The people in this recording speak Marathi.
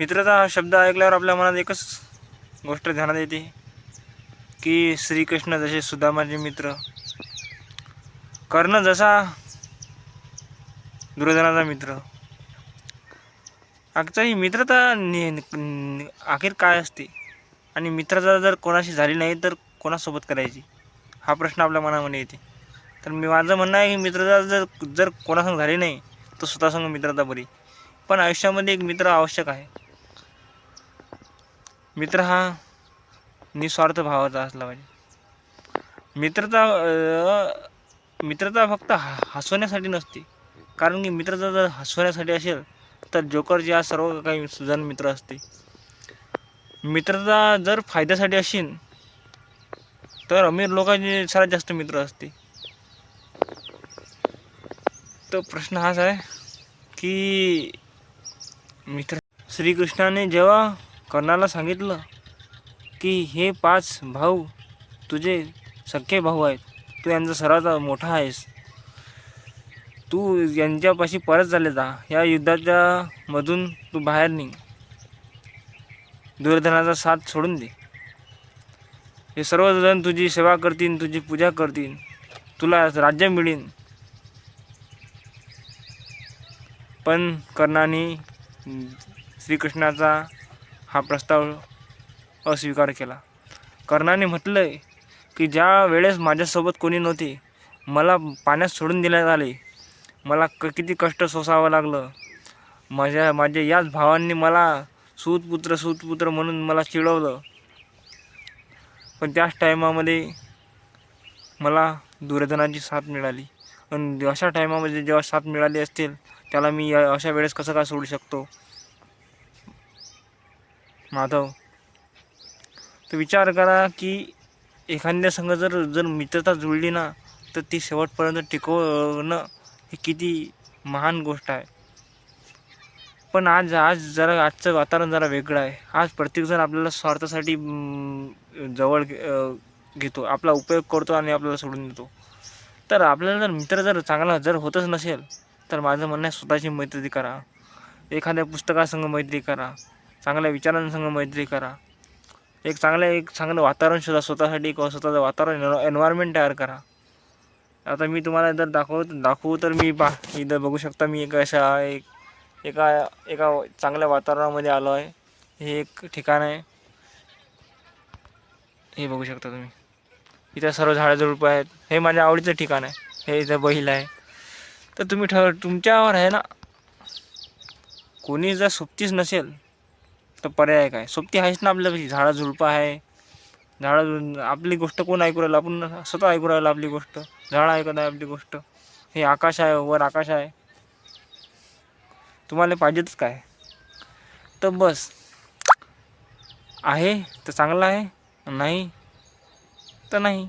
मित्रता हा शब्द ऐकल्यावर आपल्या मनात एकच गोष्ट ध्यानात येते. की श्रीकृष्ण जसे सुदामाचे मित्र कर्ण जसा दुर्योधनाचा मित्र. आजचा ही मित्रता नि- अखेर काय असते? आणि मित्रता जर कोणाशी झाली नाही तर कोणासोबत करायची? हा प्रश्न आपल्या मनामध्ये येते. तर मी माझं म्हणणं आहे की मित्रता जर जर कोणासंग झाली नाही तर स्वतःसंग मित्रता बरी. पण आयुष्यामध्ये एक मित्र आवश्यक आहे. मित्र हा निस्वार्थ भावाचा असला पाहिजे. मित्रता मित्रता फक्त हसवण्यासाठी नसते. कारण की मित्रता जर हसवण्यासाठी असेल तर जोकरचे हा सर्व काही जण मित्र असते. मित्रता जर फायद्यासाठी असेल तर अमीर लोकांचे सर्वात जास्त मित्र असते. तर प्रश्न हाच आहे की मित्र श्रीकृष्णाने जेव्हा कर्णाला सांगितलं की हे पाच भाऊ तुझे सख्खे भाऊ आहेत. तू यांचा सर्वात मोठा आहेस. तू यांच्यापाशी परत झाले जा. या युद्धाच्या मधून तू बाहेर निघ. दुर्योधनाचा साथ सोडून दे. हे सर्वजण तुझी सेवा करतील तुझी पूजा करतील. तुला राज्य मिळेल. पण कर्णाने श्रीकृष्णाचा हा प्रस्ताव अस्वीकार केला. कर्णाने म्हटलंय की ज्या वेळेस माझ्यासोबत कोणी नव्हते मला पाण्यात सोडून देण्यात आले. मला क किती कष्ट सोसावं लागलं. माझ्या माझ्या याच भावांनी मला सूतपुत्र सूतपुत्र म्हणून मला चिडवलं. पण त्याच टायमामध्ये मला दुर्योधनाची साथ मिळाली. आणि अशा टायमामध्ये जेव्हा साथ मिळाली असतील त्याला मी या- अशा वेळेस कसं काय सोडू शकतो? माधव तर विचार करा की एखाद्या संघ जर जर मित्रता जुळली ना तर ती शेवटपर्यंत टिकवणं हे किती महान गोष्ट आहे. पण आज आज जरा आजचं वातावरण जरा वेगळं आहे. आज प्रत्येकजण आपल्याला स्वार्थासाठी जवळ घे- घेतो. आपला उपयोग करतो आणि आपल्याला सोडून देतो. तर आपल्याला जर मित्र जर चांगला जर होतच नसेल तर माझं म्हणणं आहे स्वतःची मैत्री करा. एखाद्या पुस्तकासंग मैत्री करा. चांगल्या विचारांसंग मैत्री करा. एक चांगलं एक चांगलं वातावरण शोधा स्वतःसाठी किंवा स्वतःचं वातावरण एन्व्हायरमेंट तयार करा. आता मी तुम्हाला जर दाखव दाखवू तर मी पा इथं बघू शकता मी एक अशा एक एका एका चांगल्या वातावरणामध्ये आलो आहे. हे एक ठिकाण आहे. हे बघू शकता तुम्ही. इथं सर्व झाडंझुडपं आहेत. हे माझ्या आवडीचं ठिकाण आहे. हे इथं बैल आहे. तर तुम्ही ठर तुमच्यावर आहे ना कोणी जर सोबतीच नसेल तर पर्याय काय? सोबती आहेच ना आपल्यापाशी झाडं झुडपं आहे. झाडं आपली गोष्ट कोण ऐकू राहिलं? आपण स्वतः ऐकू राहिलं आपली गोष्ट. झाडं ऐकत आहे आपली गोष्ट. हे आकाश आहे वर आकाश आहे. तुम्हाला पाहिजेच काय? तर बस. आहे? तर चांगलं आहे? नाही? तर नाही.